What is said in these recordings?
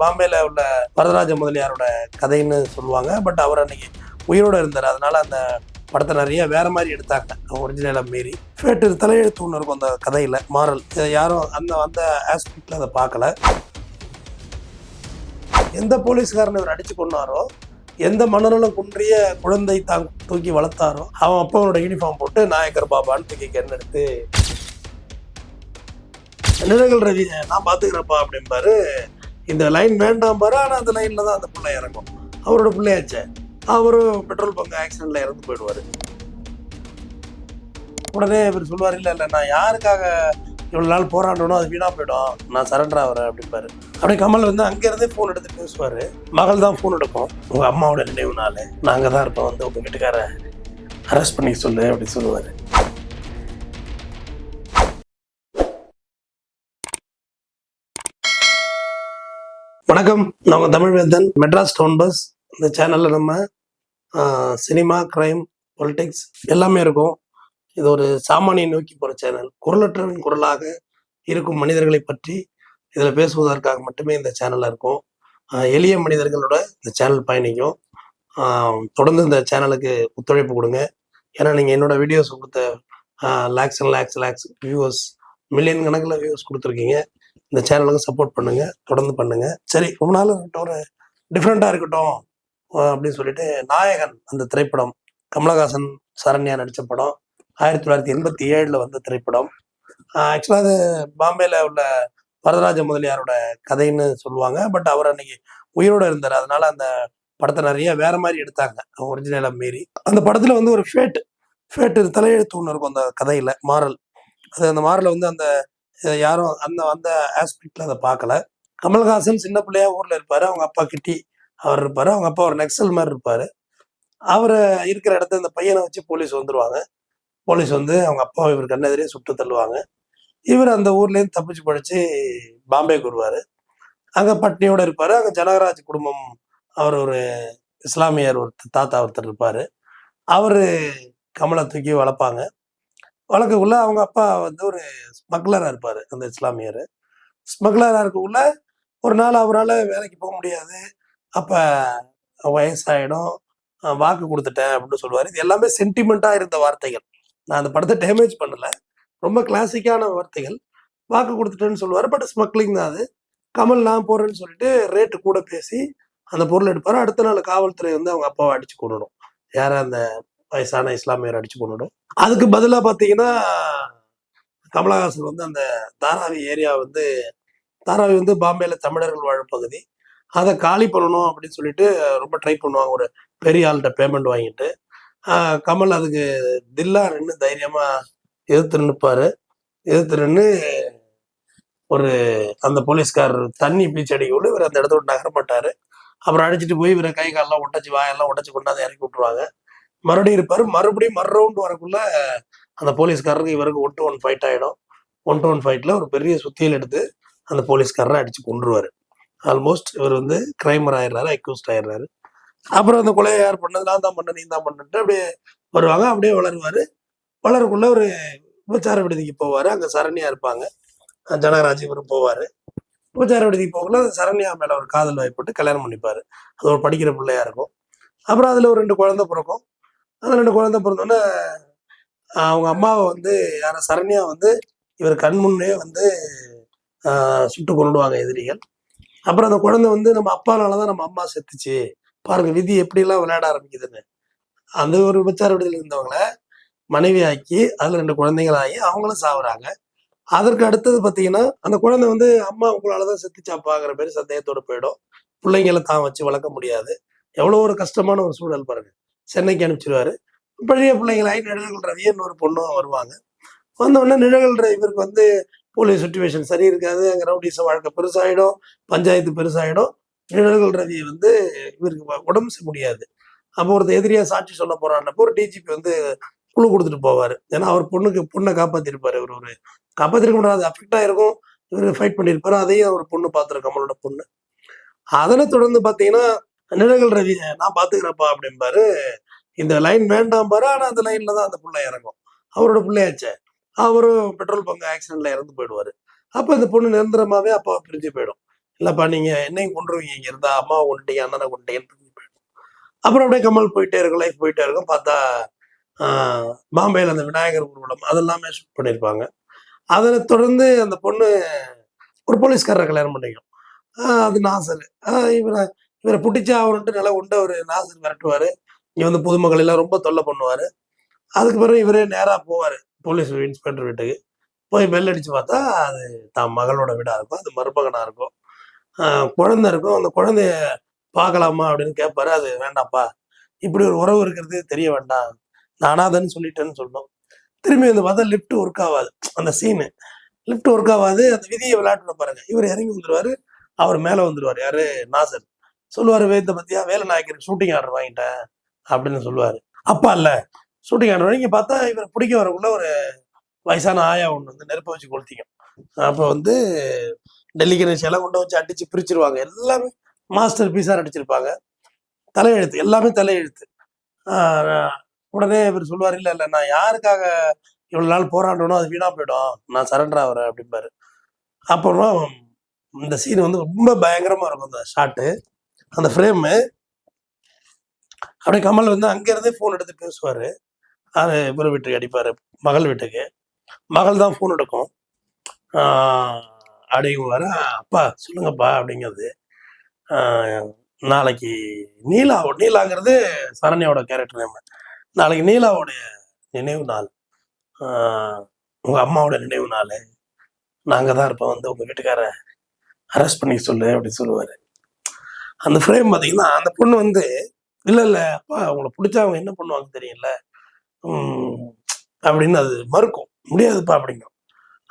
பாம்பேல உள்ள வரதராஜ முதலியாரோட கதைன்னு சொல்லுவாங்க. பட் அவர் அன்னைக்கு உயிரோட இருந்தார். அதனால அந்த படத்தை நிறைய வேற மாதிரி எடுத்தாங்க. ஒரிஜினலாக மீறி. ஃபேட்டு தலையெழுத்து ஒன்று இருக்கும் அந்த கதையில். மாறல் இதை யாரும் அந்த அந்த ஆஸ்பெக்ட்ல அதை பார்க்கல. எந்த போலீஸ்காரனை இவர் அடிச்சு கொண்டாரோ எந்த மனநலம் குன்றிய குழந்தை தான் தூக்கி வளர்த்தாரோ அவன் அப்பாவோட யூனிஃபார்ம் போட்டு நாயக்கர் பாபான்னு தூக்கி கென் எடுத்து நிழல்கள் ரவி நான் பார்த்துக்கிறப்பா அப்படிம்பாரு. இந்த லைன் வேண்டாம் பாரு ஆனால் அந்த லைனில் தான் அந்த பிள்ளை இறங்கும். அவரோட பிள்ளையாச்சே. அவரும் பெட்ரோல் பங்க் ஆக்சிடெண்ட்டில் இறந்து போயிடுவார். உடனே இவர் சொல்லுவார் இல்லை இல்லை நான் யாருக்காக இவ்வளோ நாள் போராடணும் அது வீணாக போயிடும். நான் சரண்டர் ஆகிறேன் அப்படிம்பாரு. அப்படியே கமல் வந்து அங்கேருந்தே ஃபோன் எடுத்து பேசுவார். மகள் தான் ஃபோன் எடுப்போம் உங்கள் அம்மாவோட நினைவுனால நாங்கள் தான் இருப்போம். வந்து உங்கள் வீட்டுக்கார அரெஸ்ட் பண்ணி சொல்லு அப்படி சொல்லுவார். வணக்கம். நான் உங்கள் தமிழ்வேந்தன் மெட்ராஸ் டவுன் பஸ். இந்த சேனலில் நம்ம சினிமா கிரைம் பொலிட்டிக்ஸ் எல்லாமே இருக்கும். இது ஒரு சாமானியை நோக்கி போகிற சேனல். குரலற்றவன் குரலாக இருக்கும் மனிதர்களை பற்றி இதில் பேசுவதற்காக மட்டுமே இந்த சேனலில் இருக்கும். எளிய மனிதர்களோட இந்த சேனல் பயணிக்கும். தொடர்ந்து இந்த சேனலுக்கு ஒத்துழைப்பு கொடுங்க. ஏன்னா நீங்கள் என்னோட வீடியோஸ் கொடுத்த likes and likes likes viewers million கணக்கில் வியூஸ் கொடுத்துருக்கீங்க. இந்த சேனலுக்கு சப்போர்ட் பண்ணுங்க தொடர்ந்து பண்ணுங்க. சரி ரொம்ப நாள் இருக்கட்டும் ஒரு டிஃப்ரெண்ட்டாக இருக்கட்டும் அப்படின்னு சொல்லிட்டு நாயகன் அந்த திரைப்படம் கமலஹாசன் சரண்யா நடித்த படம் ஆயிரத்தி தொள்ளாயிரத்தி எண்பத்தி ஏழில் வந்த திரைப்படம். ஆக்சுவலாக அது பாம்பேல உள்ள வரதராஜ முதலியாரோட கதைன்னு சொல்லுவாங்க பட் அவர் அன்னைக்கு உயிரோட இருந்தார். அதனால அந்த படத்தை நிறைய வேற மாதிரி எடுத்தாங்க ஒரிஜினலாக மீறி. அந்த படத்தில் வந்து ஒரு ஃபேட் ஃபேட்டு தலையெழுத்து ஒன்று இருக்கும் அந்த கதையில் மாறல். அது அந்த மாறலை வந்து அந்த இதை யாரும் அந்த அந்த ஆஸ்பெக்ட்ல அதை பார்க்கல கமல்ஹாசன் சின்ன பிள்ளையா ஊரில் இருப்பார். அவங்க அப்பா கிட்டி அவர் இருப்பார். அவங்க அப்பா ஒரு நெக்ஸல் மாதிரி இருப்பார். அவர் இருக்கிற இடத்த இந்த பையனை வச்சு போலீஸ் வந்துடுவாங்க போலீஸ் வந்து அவங்க அப்பாவை இவர் கண்ணெதிரே சுட்டு தள்ளுவாங்க. இவர் அந்த ஊர்லேருந்து தப்பிச்சு படித்து பாம்பேக்கு வருவார் அங்கே பட்னியோடு இருப்பார். அங்கே ஜனகராஜ் குடும்பம் அவர் ஒரு இஸ்லாமியர் ஒரு தாத்தா ஒருத்தர் இருப்பார். அவர் கமலை தூக்கி வளர்ப்பாங்க. வழக்குக்குள்ள அவங்க அப்பா வந்து ஒரு ஸ்மக்லராக இருப்பார் அந்த இஸ்லாமியர். ஸ்மக்லராக இருக்கக்குள்ள ஒரு நாள் அவரால் வேலைக்கு போக முடியாது. அப்போ வயசாயிடும். வாக்கு கொடுத்துட்டேன் அப்படின்னு சொல்லுவார். இது எல்லாமே சென்டிமெண்ட்டாக இருந்த வார்த்தைகள். நான் அந்த படத்தை டேமேஜ் பண்ணல. ரொம்ப கிளாசிக்கான வார்த்தைகள். வாக்கு கொடுத்துட்டேன்னு சொல்லுவார். பட் ஸ்மக்லிங் தான் அது. கமல் நான் போறேன்னு சொல்லிட்டு ரேட்டு கூட பேசி அந்த பொருள் எடுப்பார். அடுத்த நாள் காவல்துறை வந்து அவங்க அப்பாவை அடிச்சு கொண்டுடும் யார் அந்த வயசான இஸ்லாமியர் அடிச்சு கொண்டுடும். அதுக்கு பதிலாக பார்த்தீங்கன்னா கமலஹாசன் வந்து அந்த தாராவி ஏரியா வந்து தாராவி வந்து பாம்பேல தமிழர்கள் வாழும் பகுதி. அதை காலி பண்ணணும் அப்படின்னு சொல்லிட்டு ரொம்ப ட்ரை பண்ணுவாங்க. ஒரு பெரிய ஆள்கிட்ட பேமெண்ட் வாங்கிட்டு. கமல் அதுக்கு தில்லா நின்று தைரியமா எதிர்த்து நிற்பாரு எதிர்த்து நின்று ஒரு அந்த போலீஸ்கார் தண்ணி பீச்சு அடிக்க விட்டு இவர் அந்த இடத்த விட்டு நகர மாட்டாரு. அப்புறம் அடிச்சுட்டு போய் இவரை கை காலெல்லாம் உடச்சி வாயெல்லாம் உடச்சி கொண்டாந்து இறக்கி விட்டுருவாங்க. மறுபடியும் இருப்பார். மறுபடியும் மறு ரவுண்ட் வரக்குள்ள அந்த போலீஸ்காரருக்கு இவருக்கு ஒன் டு ஒன் ஃபைட் ஆகிடும் ஒன் டு ஒன் ஃபைட்டில் ஒரு பெரிய சுத்தியல் எடுத்து அந்த போலீஸ்காரரை அடிச்சு கொண்டுருவார் ஆல்மோஸ்ட் இவர் வந்து கிரைமர் ஆயிடுறாரு அக்யூஸ்ட் ஆயிடுறாரு. அப்புறம் அந்த கொலையை யார் பண்ணது? நான் தான் பண்ண நீ தான் பண்ணிட்டு அப்படியே வருவாங்க. அப்படியே வளருவார். வளருக்குள்ள ஒரு உபச்சார விடுதிக்கு போவார். அங்கே சரண்யா இருப்பாங்க. ஜனகராஜ் இவரும் போவார். உபச்சார விடுதிக்கு போகல சரண்யா மேலே ஒரு காதல் வாய்ப்பட்டு கல்யாணம் பண்ணிப்பார். அது ஒரு படிக்கிற பிள்ளையா இருக்கும். அப்புறம் அதில் ஒரு ரெண்டு குழந்தை பிறக்கும். அந்த ரெண்டு குழந்தை பிறந்தோடனே அவங்க அம்மாவை வந்து யார சரண்யா வந்து இவர் கண் முன்னே வந்து சுட்டு கொண்டுடுவாங்க எதிரிகள். அப்புறம் அந்த குழந்தை வந்து நம்ம அப்பானால தான் நம்ம அம்மா செத்துச்சு. பாருங்க விதி எப்படிலாம் விளையாட ஆரம்பிக்குதுன்னு. அந்த ஒரு விபச்சார விடுதல் இருந்தவங்கள மனைவியாக்கி அதில் ரெண்டு குழந்தைகள் ஆகி அவங்களும் சாவுறாங்க. அதற்கு அடுத்தது பார்த்தீங்கன்னா அந்த குழந்தை வந்து அம்மா உங்களால தான் செத்துச்சாப்பாங்கிற பேர் சந்தேகத்தோடு போயிடும். பிள்ளைங்களை தான் வச்சு வளர்க்க முடியாது. எவ்வளோ ஒரு கஷ்டமான ஒரு சூழல் பாருங்க. சென்னைக்கு அனுப்பிச்சிருவாரு. பழைய பிள்ளைங்களாகி நிழல்கள் ரவின்னு ஒரு பொண்ணும் வருவாங்க. வந்தவுடனே நிழல்கள் இவருக்கு வந்து போலீஸ் சுச்சுவேஷன் சரி இருக்காது. அங்கே ரவுடிச வாழ்க்கை பெருசாகிடும் பஞ்சாயத்து பெருசாகிடும் நிழல்கள் ரவியை வந்து இவருக்கு உடம்பு செய்ய முடியாது. அப்போ ஒருத்தர் எதிரியாக சாட்சி சொல்ல போறான்னப்போ ஒரு டிஜிபி வந்து குழு கொடுத்துட்டு போவார். ஏன்னா அவர் பொண்ணுக்கு பொண்ணை காப்பாற்றிருப்பார் இவர் ஒரு காப்பாற்றிருக்க முடியாது. அஃபெக்டாக இருக்கும் இவர் ஃபைட் பண்ணியிருப்பாரு அதையும் ஒரு பொண்ணு பார்த்துருக்கோம். கமலோட பொண்ணு. அதனை தொடர்ந்து பார்த்தீங்கன்னா நிழல்கள் ரவி நான் பார்த்துக்கிறப்பா அப்படிம்பாரு. இந்த லைன் வேண்டாம் பாரு ஆனால் அந்த லைன்ல தான் அந்த பிள்ளை இறங்கும். அவரோட பிள்ளையாச்சே. அவரும் பெட்ரோல் பங்கு ஆக்சிடென்ட்ல இறந்து போயிடுவாரு. அப்போ இந்த பொண்ணு நிரந்தரமாவே அப்பா பிரிஞ்சு போயிடும். இல்லப்பா நீங்க என்னையும் கொண்டுருவீங்க இங்க இருந்தா அம்மாவை கொண்டுட்டீங்க அண்ணனை கொண்டுட்டீங்கன்னு அப்புறம் அப்படியே கமல் போயிட்டே இருக்கும் லைஃப் போயிட்டே இருக்கும். பார்த்தா பாம்பேயில் பாம்பேல அந்த விநாயகர் ஊர்வலம் அதெல்லாமே ஷூட் பண்ணியிருப்பாங்க அதை தொடர்ந்து அந்த பொண்ணு ஒரு போலீஸ்காரரை கல்யாணம் பண்ணிக்கும். அது நான் சரி இவரை இவரை பிடிச்சா அவர்கிட்ட நல்லா உண்ட ஒரு நாசர் விரட்டுவாரு. இங்கே வந்து பொதுமக்கள் எல்லாம் ரொம்ப தொல்லை பண்ணுவாரு. அதுக்கு பிறகு இவரே நேரா போவாரு. போலீஸ் இன்ஸ்பெக்டர் வீட்டுக்கு. போய் பெல் அடித்து பார்த்தா அது தான் மகளோட வீடா இருக்கும். அது மருமகனாக இருக்கும். குழந்தை இருக்கும். அந்த குழந்தைய பார்க்கலாமா அப்படின்னு கேட்பாரு அது வேண்டாம்ப்பா இப்படி ஒரு உறவு இருக்கிறது தெரிய வேண்டாம். நானாதன்னு சொல்லிட்டேன்னு சொன்னோம் திரும்பி வந்து பார்த்தா லிஃப்ட் ஒர்க் ஆகாது. அந்த சீனு லிஃப்ட் ஒர்க் ஆகாது. அந்த விதியை விளையாட்டு பாருங்க. இவர் இறங்கி வந்துருவாரு. அவர் மேல வந்துருவாரு. யாரு? நாசர். சொல்லுவார் வேத்த பத்தியா? வேலை நாயக்கருக்கு ஷூட்டிங் ஆர்டர் வாங்கிட்டேன் அப்படின்னு சொல்லுவார். அப்பா இல்லை. ஷூட்டிங் ஆர்டர் வாங்கி பார்த்தா இவர் பிடிக்க வரக்குள்ள ஒரு வயசான ஆயா ஒன்று வந்து நெருப்பை வச்சு கொளுத்திக்கும். அப்போ வந்து டெல்லி கணேஷ் எல்லாம் கொண்டு வச்சு அடித்து பிரிச்சிருவாங்க. எல்லாமே மாஸ்டர் பீஸாக அடிச்சிருப்பாங்க. தலையெழுத்து எல்லாமே தலையெழுத்து. உடனே இவர் சொல்லுவார் இல்லை இல்லை நான் யாருக்காக இவ்வளோ நாள் போராடணும் அது வீணாக போயிடும். நான் சரண்டர் ஆகிறேன் அப்படிம்பாரு. அப்புறமா இந்த சீன் வந்து ரொம்ப பயங்கரமாக இருக்கும் அந்த ஷாட்டு அந்த ஃப்ரேமு அப்படியே கமல் வந்து அங்கேருந்தே ஃபோன் எடுத்து பேசுவார். அது இவர் வீட்டுக்கு அடிப்பார் மகள் வீட்டுக்கு. மகள் தான் ஃபோன் எடுக்கும். அடிக்குவார் அப்பா சொல்லுங்கப்பா அப்படிங்கிறது. நாளைக்கு நீலா நீலாங்கிறது சரண்யாவோட கேரக்டர் நேம் நாளைக்கு நீலாவோடைய நினைவு நாள். உங்கள் அம்மாவோட நினைவு நாள். நாங்கள் தான் இருப்போம். வந்து உங்கள் வீட்டுக்கார அரெஸ்ட் பண்ணி சொல்லு அப்படின்னு சொல்லுவாரு. அந்த ஃப்ரேம் பார்த்தீங்கன்னா அந்த பொண்ணு வந்து இல்லை இல்லை அப்பா அவங்கள பிடிச்சா அவங்க என்ன பண்ணுவாங்க தெரியல அப்படின்னு அது மறுக்கும். முடியாதுப்பா அப்படிங்கும்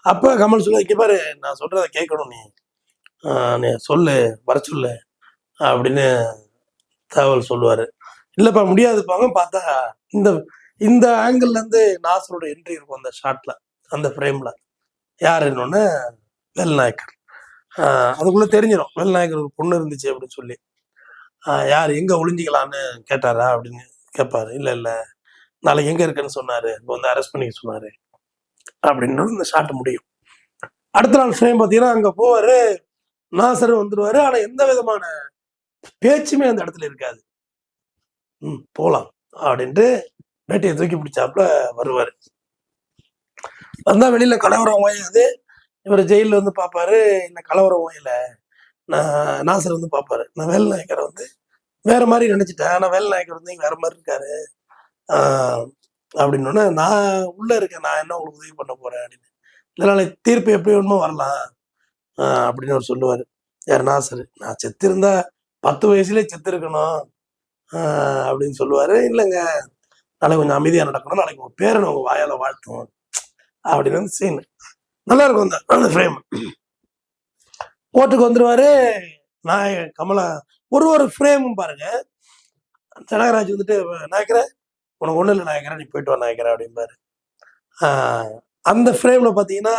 அப்போ கமல் சொல்ல இங்கே பாரு நான் சொல்கிறத கேட்கணும் நீ. நீ சொல்லு வர சொல்லு அப்படின்னு தகவல் சொல்லுவார். இல்லைப்பா முடியாதுப்பாங்க பார்த்தா இந்த இந்த ஆங்கிள்லேருந்து நாசரோட என்ட்ரி இருக்கும் அந்த ஷாட்டில் அந்த ஃப்ரேம்ல யாருன்னு வேல்நாயக்கர். ஆஹ் அதுக்குள்ள தெரிஞ்சிடும் வேல்நாயக்கர் ஒரு பொண்ணு இருந்துச்சு அப்படின்னு சொல்லி. யார் எங்க ஒளிஞ்சிக்கலான்னு கேட்டாரா அப்படின்னு கேட்பாரு இல்ல இல்ல நாளைக்கு எங்க இருக்குன்னு சொன்னாரு. இப்போ வந்து அரெஸ்ட் பண்ணிக்க சொன்னாரு. அப்படின்னு இந்த ஷாட் முடியும். அடுத்த நாள் ஃப்ரேம் பார்த்தீங்கன்னா அங்க போவாரு. நாசர் வந்துடுவார் ஆனா எந்த விதமான பேச்சுமே அந்த இடத்துல இருக்காது. ம் போலாம் அப்படின்ட்டு வேட்டையை தூக்கி பிடிச்சாப்புல வருவாரு. வந்தா வெளியில கலவரம் வாயாது இவர் ஜெயிலில் வந்து பார்ப்பாரு இந்த கலவரம் ஓயல நான் நாசர் வந்து பார்ப்பாரு நான் வேல் நாயக்கரை வந்து வேற மாதிரி நினைச்சிட்டேன். ஆனால் வேல் நாயக்கர் வந்து வேற மாதிரி இருக்காரு. ஆஹ் அப்படின்னோடனே நான் உள்ளே இருக்கேன். நான் என்ன உங்களுக்கு உதவி பண்ண போறேன்? அப்படின்னு. இதனால தீர்ப்பு எப்படி வேணுமோ வரலாம். அப்படின்னு அவர் சொல்லுவாரு. யார் நாசர்? நான் செத்து இருந்தா பத்து வயசுலேயே செத்து இருக்கணும் அப்படின்னு சொல்லுவாரு. இல்லைங்க நாளைக்கு கொஞ்சம் அமைதியாக நடக்கணும். நாளைக்கு உங்கள் பேரனை உங்கள் வாயால் வாழ்த்தும் அப்படின்னு வந்து சீன். நல்லா இருக்கும் அந்த அந்த ஃப்ரேம் கோர்ட்டுக்கு வந்துருவாரு நாய கமலா ஒரு ஒரு ஃப்ரேமும் பாருங்க. ஜனகராஜ் வந்துட்டு நாயக்கர உனக்கு ஒன்றும் இல்லை நாயக்கரை நீ போயிட்டு வா நாயக்கரை அப்படிம்பாரு. ஆஹ் அந்த ஃப்ரேம்ல பார்த்தீங்கன்னா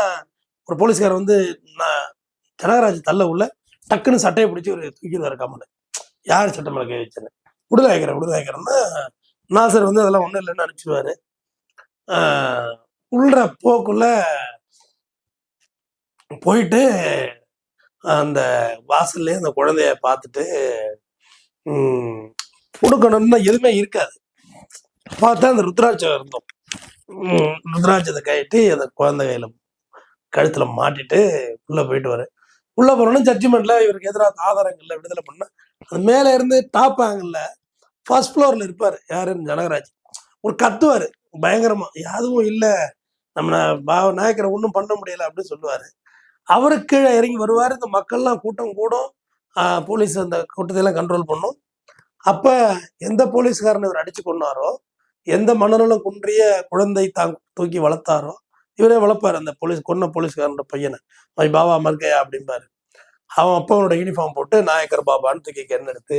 ஒரு போலீஸ்காரர் வந்து நான் ஜனகராஜ் தள்ள உள்ள டக்குன்னு சட்டையை பிடிச்சி ஒரு தூக்கிடுவாரு கமலை. யார் சட்டம் மேலே கை வச்சேன்னு விடுதலைக்கிறேன் விடுதலைக்கிறேன்னா நாசர் வந்து அதெல்லாம் ஒன்றும் இல்லைன்னு அனுப்பிச்சிடுவாரு. உள்ள போக்குள்ள போயிட்டு அந்த வாசல்லே அந்த குழந்தைய பார்த்துட்டு கொடுக்கணும்னு கொடுக்கணும்னா எதுவுமே இருக்காது. பார்த்தா அந்த ருத்ராட்சம் இருந்தோம். ருத்ராட்சத்தை கட்டி அந்த குழந்தை கையில கழுத்துல மாட்டிட்டு உள்ள போயிட்டு வர. உள்ள போனோம்னா ஜட்ஜ்மெண்ட்ல இவருக்கு எதிராக ஆதாரங்கள்ல விடுதலை பண்ண அது மேல இருந்து டாப் ஆங்கிள் ஃபர்ஸ்ட் ஃப்ளோர்ல இருப்பாரு. யாருன்னு ஜனகராஜ். ஒரு கத்துவாரு. பயங்கரமா. யாதுவும் இல்ல. நம்ம பாவ நாயக்கரை ஒன்றும் பண்ண முடியல அப்படின்னு சொல்லுவாரு. அவருக்கு கீழே இறங்கி வருவார். இந்த மக்கள்லாம் கூட்டம் கூடும். போலீஸ் அந்த கூட்டத்தையெல்லாம் கண்ட்ரோல் பண்ணும். அப்போ எந்த போலீஸ்காரன் இவர் அடித்து கொண்டாரோ எந்த மனநலம் குன்றிய குழந்தை தான் தூக்கி வளர்த்தாரோ இவரே வளர்ப்பார் அந்த போலீஸ் கொன்ன போலீஸ்காரனோட பையனை. மை பாபா மர்கையா அப்படிம்பாரு. அவன் அப்பா அவனோட யூனிஃபார்ம் போட்டு நாயக்கர் பாபான்னு தூக்கி கென் எடுத்து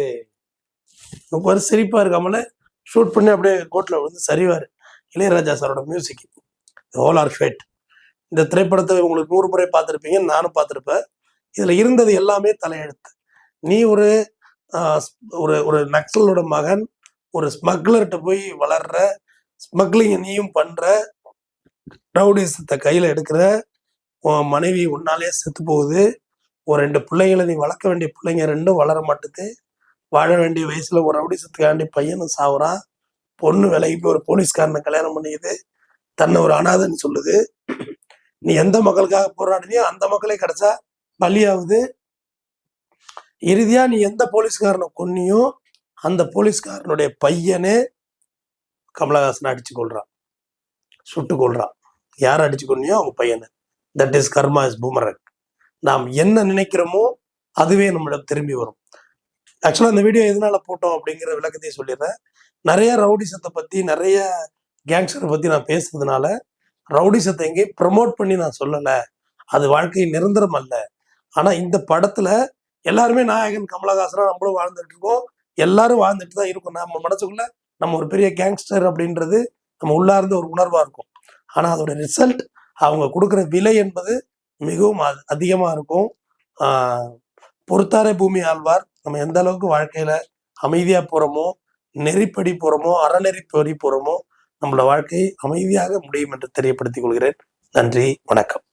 ரொம்ப ஒரு சிரிப்பா இருக்காமல ஷூட் பண்ணி அப்படியே கோட்டில் விழுந்து சரிவார். இளையராஜா சாரோட மியூசிக் ஹோல் ஆர் ஃபேட் இந்த திரைப்படத்தை உங்களுக்கு நூறு முறை பார்த்துருப்பீங்க நானும் பார்த்துருப்பேன். இதில் இருந்தது எல்லாமே தலையெழுத்து. நீ ஒரு ஒரு ஒரு நக்சலோட மகன் ஒரு ஸ்மக்லர்கிட்ட போய் வளர்ற ஸ்மக்லிங்கை நீயும் பண்ணுற ரவுடிசத்தை கையில் எடுக்கிற உன் மனைவி உன்னாலே செத்து போகுது ஒரு ரெண்டு பிள்ளைங்களை நீ வளர்க்க வேண்டிய பிள்ளைங்க ரெண்டும் வளர மாட்டுது வாழ வேண்டிய வயசுல ஒரு ரவுடிசத்துக்காண்டி பையனும் சாவுறான் பொண்ணு விலைக்கு போய் ஒரு போலீஸ்காரனை கல்யாணம் பண்ணிக்குது தன்னை ஒரு அனாதைன்னு சொல்லுது நீ எந்த மக்களுக்காக போராடினியோ அந்த மக்களே கிடைச்சா பலியாகுது. இறுதியா நீ எந்த போலீஸ்காரனை கொன்னியோ அந்த போலீஸ்காரனுடைய பையனே கமலஹாசன் அடிச்சு கொள்றான் சுட்டு கொள்றான் யார் அடிச்சு கொன்னியோ அவங்க பையனை. That is karma is boomerang நாம் என்ன நினைக்கிறோமோ அதுவே நம்மளிடம் திரும்பி வரும். ஆக்சுவலாக இந்த வீடியோ எதனால போட்டோம் அப்படிங்கிற விளக்கத்தையும் சொல்லிடுறேன். நிறைய ரவுடிசத்தை பத்தி நிறைய கேங்ஸ்டரை பத்தி நான் பேசுறதுனால ரவுடிசத்தை எங்கேயும் ப்ரமோட் பண்ணி நான் சொல்லலை. அது வாழ்க்கை நிரந்தரம் அல்ல. ஆனால் இந்த படத்தில் எல்லாருமே நாயகன் கமலஹாசனா நம்மளும் வாழ்ந்துட்டு இருக்கோம். எல்லாரும் வாழ்ந்துட்டு தான் இருக்கும். நம்ம மனசுக்குள்ள நம்ம ஒரு பெரிய கேங்ஸ்டர் அப்படின்றது நம்ம உள்ளார்ந்த ஒரு உணர்வாக இருக்கும். ஆனால் அதோட ரிசல்ட் அவங்க கொடுக்குற விலை என்பது மிகவும் அ- இருக்கும். பொறுத்தாரே பூமி ஆழ்வார் நம்ம எந்த அளவுக்கு வாழ்க்கையில் அமைதியாக போகிறோமோ நெறிப்படி போகிறோமோ அறநெறிப்படி போகிறோமோ நம்மளோட வாழ்க்கை அமைதியாக முடியும் என்று தெரியப்படுத்திக் கொள்கிறேன். நன்றி வணக்கம்.